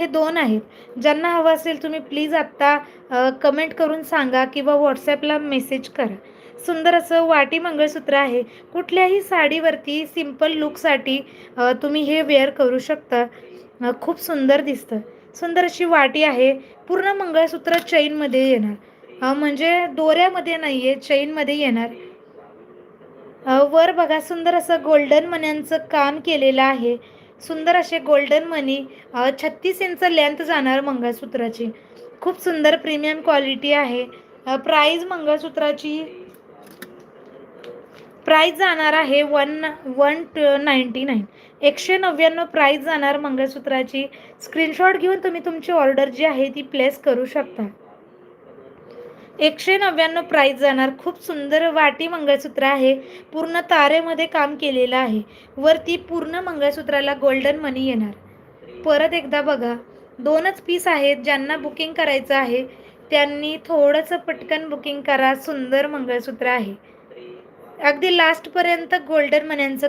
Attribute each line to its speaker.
Speaker 1: हे दोन आहेत. ज्यांना हवं असेल तुम्ही प्लीज आत्ता कमेंट करून सांगा किंवा व्हॉट्सॲपला मेसेज करा. सुंदर असं वाटी मंगळसूत्र आहे. कुठल्याही साडीवरती सिंपल लुकसाठी तुम्ही हे वेअर करू शकता. खूप सुंदर दिसतं. सुंदर अशी वाटी आहे. पूर्ण मंगळसूत्र चैनमध्ये येणार. म्हणजे दोऱ्यामध्ये नाही आहे चैनमध्ये येणार. वर बघा सुंदर असं गोल्डन मण्यांचं काम केलेलं आहे. सुंदर असे गोल्डन मनी छत्तीस इंच लेंथ जाणार मंगळसूत्राची. खूप सुंदर प्रीमियम क्वालिटी आहे. प्राईज मंगळसूत्राची प्राईज जाणार आहे वन वन नाईंटी नाईन एकशे नव्याण्णव प्राईज जाणार मंगळसूत्राची. स्क्रीनशॉट घेऊन तुम्ही तुमची ऑर्डर जी आहे ती प्लेस करू शकता. एकशे नव्याण्णव प्राईज जाणार. खूप सुंदर वाटी मंगळसूत्र आहे. पूर्ण तारेमध्ये काम केलेलं आहे. वरती पूर्ण मंगळसूत्राला गोल्डन मनी येणार. परत एकदा बघा. दोनच पीस आहेत ज्यांना बुकिंग करायचं आहे. त्यांनी थोडंसं पटकन बुकिंग करा. सुंदर मंगळसूत्र आहे. अगदी लास्टपर्यंत गोल्डन मण्यांचं